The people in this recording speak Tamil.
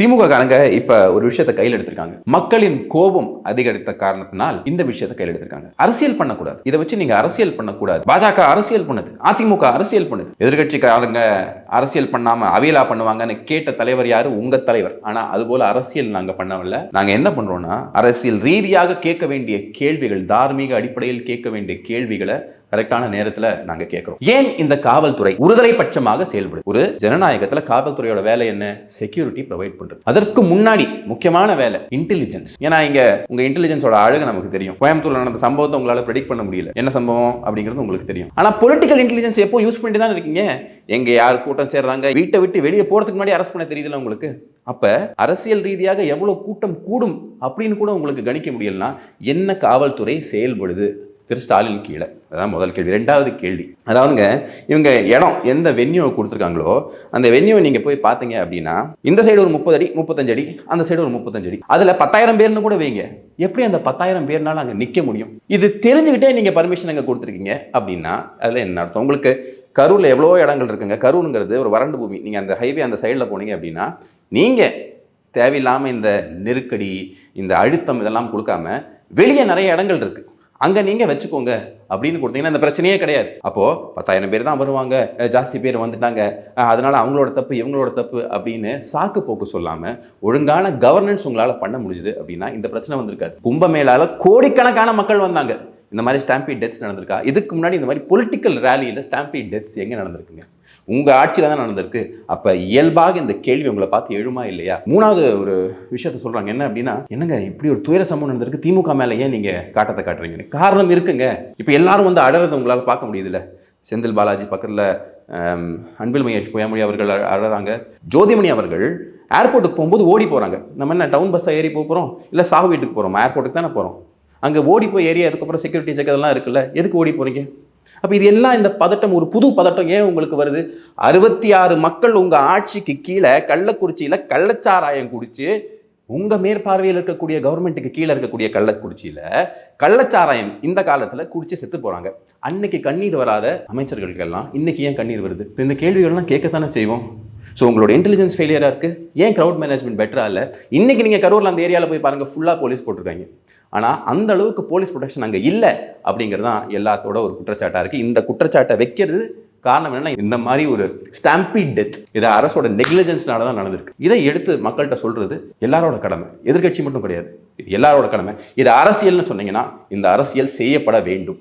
திமுக காரங்க இப்ப ஒரு விஷயத்த கையில் எடுத்திருக்காங்க. மக்களின் கோபம் அதிகரித்த காரணத்தினால் இந்த விஷயத்த கையில் எடுத்திருக்காங்க. அரசியல் பண்ணக்கூடாது. இதை வச்சு நீங்க அரசியல் பண்ணக்கூடாது. பாஜக அரசியல் பண்ணுது. அதிமுக அரசியல் பண்ணுது. எதிர்கட்சிக்காரங்க அரசியல் பண்ணாம அவியலா பண்ணுவாங்கன்னு கேட்ட தலைவர் யாரு? உங்க தலைவர். ஆனா அது போல அரசியல் நாங்க பண்ணவில்ல. நாங்க என்ன பண்றோம்னா அரசியல் ரீதியாக கேட்க வேண்டிய கேள்விகள் தார்மீக அடிப்படையில் கேட்க வேண்டிய கேள்விகளை கரெக்டான நேரத்துல நாங்க கேட்கிறோம் ஏன் இந்த காவல்துறை உறுதலை பட்சமாக செயல்படுது? ஒரு ஜனநாயகத்துல காவல்துறையோட வேலை என்ன? செக்யூரிட்டி ப்ரொவைட் பண்றது. அதற்கு முன்னாடி முக்கியமான வேலை இன்டெலிஜென்ஸ் ஏன்னா இங்க உங்க இன்டெலிஜென்ஸோட அழகு நமக்கு தெரியும். கோயம்புத்தூர்ல நடந்த சம்பவத்தை உங்களால ப்ரெடிக்ட் பண்ண முடியல. என்ன சம்பவம்? அப்படிங்கிறது உங்களுக்கு தெரியும். ஆனா பொலிட்டிக்கல் இன்டெலிஜென்ஸ் எப்போ யூஸ் பண்ணிட்டு தான் இருக்கீங்க? எங்க யார் கூட்டம் சேர்றாங்க? வீட்டை விட்டு வெளியே போறதுக்கு முன்னாடி அரெஸ்ட் பண்ண தெரியுதுல உங்களுக்கு? அப்ப அரசியல் ரீதியாக எவ்வளவு கூட்டம் கூடும் அப்படின்னு கூட உங்களுக்கு கணிக்க முடியலனா என்ன காவல்துறை செயல்படுது? திரு ஸ்டாலின் கீழே. அதான் முதல் கேள்வி. ரெண்டாவது கேள்வி. அதாவதுங்க இவங்க இடம் எந்த வென்யூவை கொடுத்துருக்காங்களோ அந்த வென்யூவை நீங்கள் போய் பார்த்தீங்க அப்படின்னா இந்த சைடு ஒரு முப்பது அடி முப்பத்தஞ்சு அடி அந்த சைடு ஒரு முப்பத்தஞ்சு அடி. அதில் பத்தாயிரம் பேர்னு கூட வைங்க. எப்படி அந்த பத்தாயிரம் பேர்னால அங்கே நிற்க முடியும்? இது தெரிஞ்சுக்கிட்டே நீங்கள் பர்மிஷன் அங்கே கொடுத்துருக்கீங்க அப்படின்னா அதில் என்ன அர்த்தம்? உங்களுக்கு கரூரில் எவ்வளோ இடங்கள் இருக்குங்க. கரூருங்கிறது ஒரு வறண்டு பூமி. நீங்கள் அந்த ஹைவே அந்த சைடில் போனீங்க அப்படின்னா நீங்கள் தேவையில்லாமல் இந்த நெருக்கடி இந்த அழுத்தம் இதெல்லாம் கொடுக்காம வெளியே நிறைய இடங்கள் இருக்குது அங்கே நீங்கள் வச்சுக்கோங்க அப்படின்னு கொடுத்தீங்கன்னா இந்த பிரச்சனையே கிடையாது. அப்போது பத்தாயிரம் பேர் தான் வருவாங்க. ஜாஸ்தி பேர் வந்துட்டாங்க. அதனால் அவங்களோட தப்பு இவங்களோட தப்பு அப்படின்னு சாக்கு போக்கு சொல்லாமல் ஒழுங்கான கவர்னன்ஸ் உங்களால் பண்ண முடியுது அப்படின்னா இந்த பிரச்சனை வந்திருக்காது. கும்பமேளால கோடிக்கணக்கான மக்கள் வந்தாங்க. இந்த மாதிரி ஸ்டாம்பி டெத்ஸ் நடந்திருக்கா? இதுக்கு முன்னாடி இந்த மாதிரி பொலிட்டிக்கல் ரேலியில் ஸ்டாம்பி டெத்ஸ் எங்கே நடந்திருக்குங்க? உங்கள் ஆட்சியில் தான் நடந்திருக்கு. அப்போ இயல்பாக இந்த கேள்வி உங்களை பார்த்து எழுமா இல்லையா? மூணாவது ஒரு விஷயத்த சொல்கிறாங்க என்ன அப்படின்னா என்னங்க இப்படி ஒரு துயர சம்பவம் நடந்திருக்கு. திமுக மேலே ஏன் நீங்கள் காட்டத்தை காட்டுறீங்க காரணம் இருக்குங்க. இப்போ எல்லாரும் வந்து அடறதை உங்களால் பார்க்க முடியுதுல்ல. செந்தில் பாலாஜி பக்கத்தில் அன்பில் மகேஷ் பொய்யாமொழி அவர்கள் அழ- அழறாங்க. ஜோதிமணி அவர்கள் ஏர்போர்ட்டுக்கு போகும்போது ஓடி போகிறாங்க நம்ம என்ன டவுன் பஸ்ஸாக ஏறி போகிறோம் இல்லை சாகு வீட்டுக்கு போகிறோம் ஏர்போர்ட்டுக்கு தானே போகிறோம் அங்கே ஓடி போய் ஏறி அதுக்கப்புறம் செக்யூரிட்டி செக் அதெல்லாம் இருக்குல்ல எதுக்கு ஓடி போகிறீங்க அப்போ இது எல்லாம் இந்த பதட்டம் ஒரு புது பதட்டம் ஏன் உங்களுக்கு வருது? அறுபத்தி ஆறு மக்கள் உங்கள் ஆட்சிக்கு கீழே கள்ளக்குறிச்சியில் கள்ளச்சாராயம் குடிச்சு உங்கள் மேற்பார்வையில் இருக்கக்கூடிய கவர்மெண்ட்டுக்கு கீழே இருக்கக்கூடிய கள்ளக்குறிச்சியில் கள்ளச்சாராயம் இந்த காலத்தில் குடிச்சு செத்து போகிறாங்க அன்னைக்கு கண்ணீர் வராத அமைச்சர்களுக்கெல்லாம் இன்னைக்கு ஏன் கண்ணீர் வருது? இப்போ இந்த கேள்விகள்லாம் கேட்கத்தானே செய்வோம்? ஸோ உங்களோட இன்டெலிஜென்ஸ் ஃபெயிலியராக இருக்குது ஏன் க்ரௌட் மேனேஜ்மெண்ட் பெட்டராக இல்லை? இன்னைக்கு நீங்கள் கரூரில் அந்த ஏரியாவில் போய் பாருங்கள் ஃபுல்லாக போலீஸ் போட்டிருக்காங்க. ஆனால் அந்த அளவுக்கு போலீஸ் ப்ரொடெக்ஷன் அங்கே இல்லை அப்படிங்கிறது தான் எல்லாத்தோட ஒரு குற்றச்சாட்டாக இருக்குது இந்த குற்றச்சாட்டை வைக்கிறது காரணம் என்னன்னா இந்த மாதிரி ஒரு ஸ்டாம்பி டெத் இதை அரசோட நெக்லிஜென்ஸ்னால தான் நடந்திருக்கு. இதை எடுத்து மக்கள்கிட்ட சொல்றது எல்லாரோட கடமை. எதிர்க்கட்சி மட்டும் கிடையாது. இது எல்லாரோட கடமை. இது அரசியல்னு சொன்னீங்கன்னா இந்த அரசியல் செய்யப்பட வேண்டும்.